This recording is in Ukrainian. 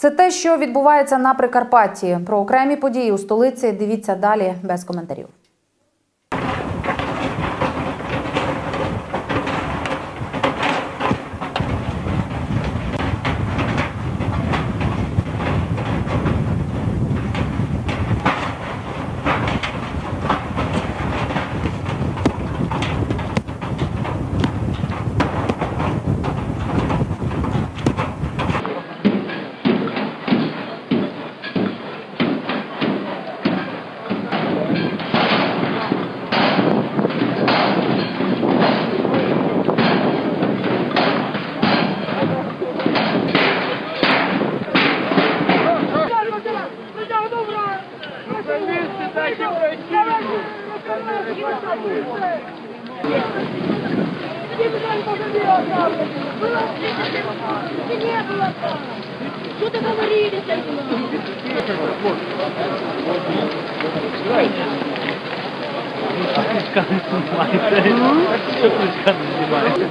Це те, що відбувається на Прикарпатті. Про окремі події у столиці дивіться далі без коментарів. Что ты говорили с этим? Що ти знімаєте?